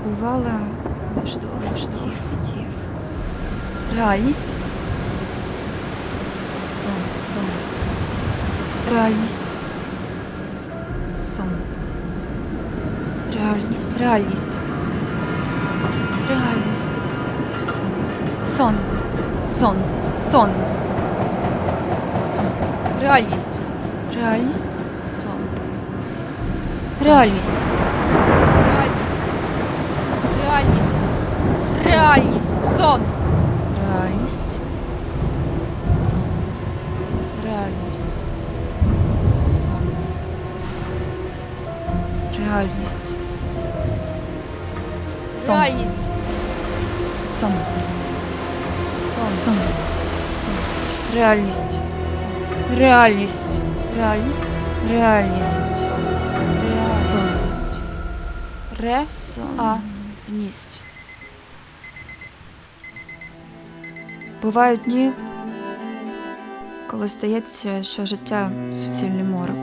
перебувала між двох світів. Реальність. Сон, сон. Реальність. Сон. Реальність. Реальність. Сон. Реальність. Сон. Сон. Сон. Сон. Сон. Реальність. Реальність. Сон. Реальність. Сон. Реальність. Сон. Реальність. Сон. Реальність. Сон. Реальність. Сон. Сон. Сон. Сон. Реальність. Реальність. Реальність. Реальність. Реальність. Ре. А. Ність. Бувають дні, коли здається, що життя суцільний морок,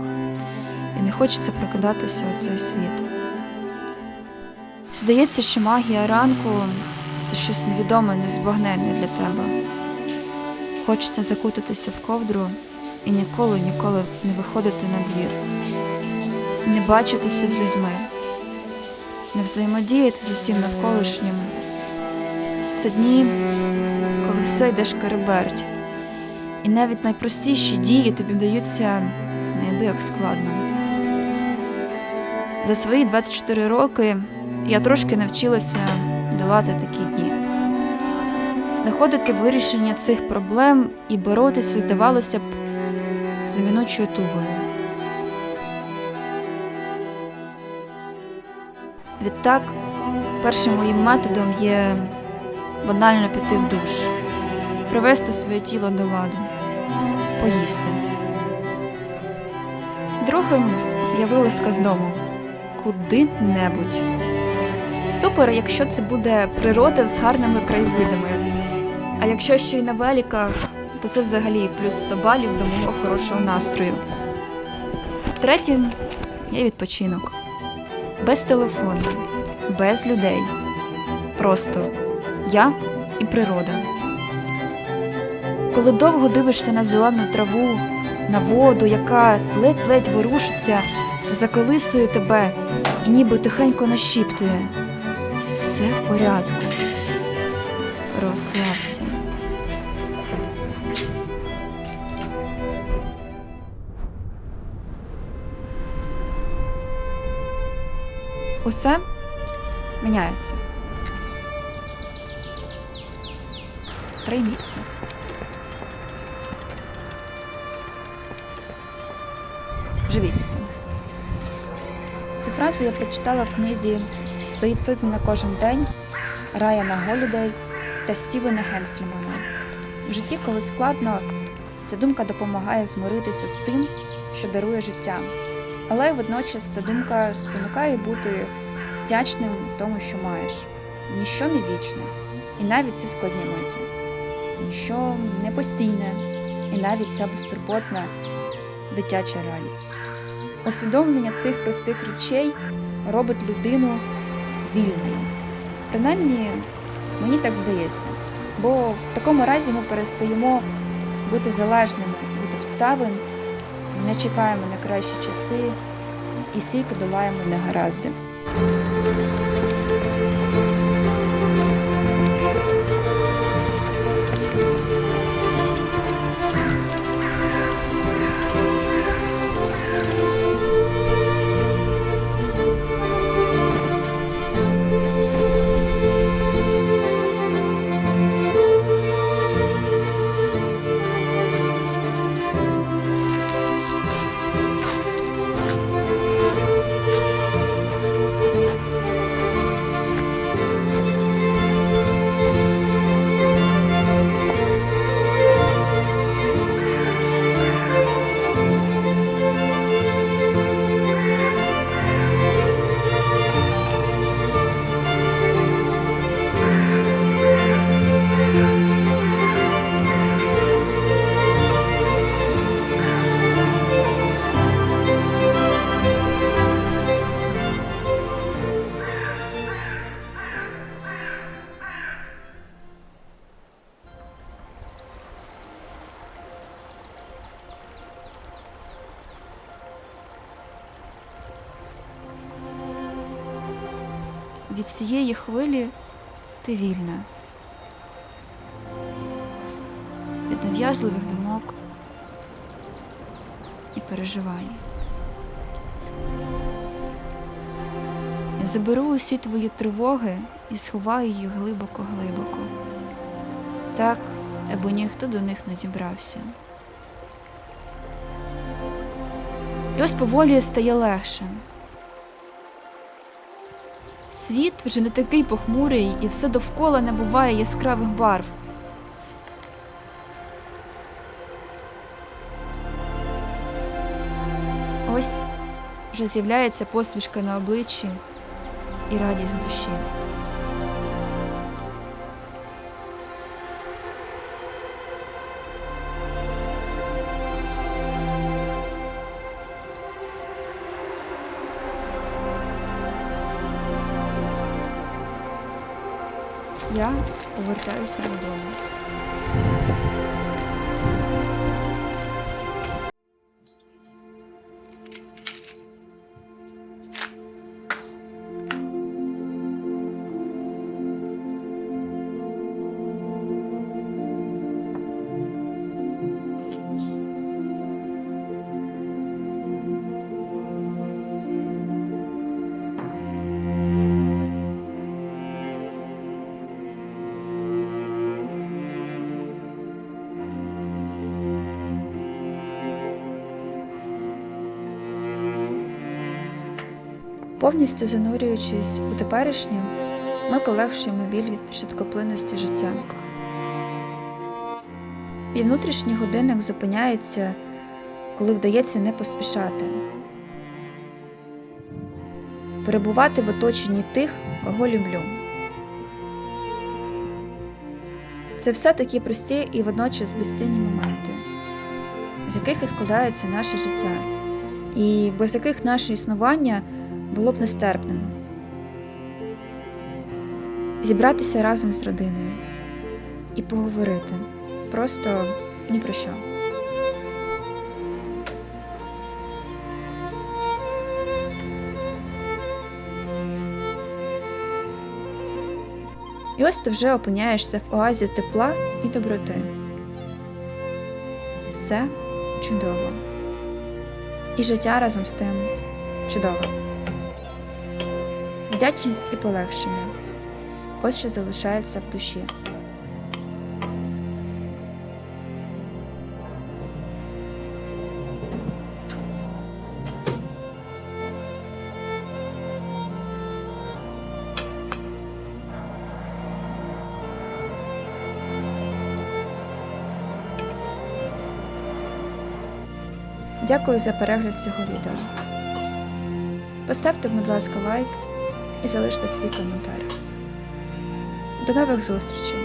і не хочеться прокидатися у цей світ. Здається, що магія ранку це щось невідоме, незбагненне для тебе. Хочеться закутатися в ковдру і ніколи, ніколи не виходити на двір, не бачитися з людьми, не взаємодіяти з усім навколишнім. Це дні, коли все йде шкереберть, і навіть найпростіші дії тобі вдаються неабияк складно. За свої 24 роки я трошки навчилася долати такі дні. Знаходити вирішення цих проблем і боротися, здавалося б, з неминучою тугою. Відтак, першим моїм методом є банально піти в душ, привести своє тіло до ладу, поїсти. Другим я вилазка з дому куди-небудь. Супер, якщо це буде природа з гарними краєвидами. А якщо ще й на великах, то це взагалі плюс 100 балів до мого хорошого настрою. Третім є відпочинок. Без телефону, без людей. Просто я і природа. Коли довго дивишся на зелену траву, на воду, яка ледь-ледь ворушиться, заколисує тебе і ніби тихенько нашіптує. Все в порядку. Розслабся. Усе міняється. Прийміться. Живіть з. Цю фразу я прочитала в книзі Стоїцизм на кожен день Райана Голідей та Стівена Генслімана. В житті, коли складно, ця думка допомагає змиритися з тим, що дарує життя. Але водночас ця думка спонукає бути вдячним тому, що маєш. Ніщо не вічне, і навіть ці складні миті. Ніщо не постійне, і навіть ця безтурботна дитяча радість. Усвідомлення цих простих речей робить людину вільною. Принаймні, мені так здається, бо в такому разі ми перестаємо бути залежними від обставин, не чекаємо на кращі часи і стільки долаємо негаразди. Від цієї хвилі ти вільна. Від нав'язливих думок і переживань. Я заберу усі твої тривоги і сховаю їх глибоко-глибоко, так, аби ніхто до них не дібрався. І ось поволі стає легше. Світ вже не такий похмурий, і все довкола набуває яскравих барв. Ось вже з'являється посмішка на обличчі і радість в душі. Я повертаюся додому. Повністю занурюючись у теперішнє, ми полегшуємо біль від швидкоплинності життя. І внутрішній годинник зупиняється, коли вдається не поспішати. Перебувати в оточенні тих, кого люблю. Це все такі прості і водночас безцінні моменти, з яких і складається наше життя, і без яких наше існування було б нестерпним. Зібратися разом з родиною і поговорити просто ні про що. І ось ти вже опиняєшся в оазі тепла і доброти. Все чудово. І життя разом з тим чудово. Вдячність і полегшення. Ось що залишається в душі. Дякую за перегляд цього відео. Поставте, будь ласка, лайк і залиште свій коментар. До нових зустрічей.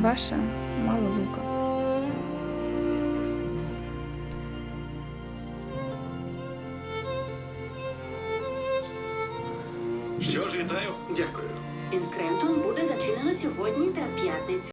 Ваша Мала Лука. Що ж, вітаю. Дякую. Інскрентон буде зачинено сьогодні та в п'ятницю.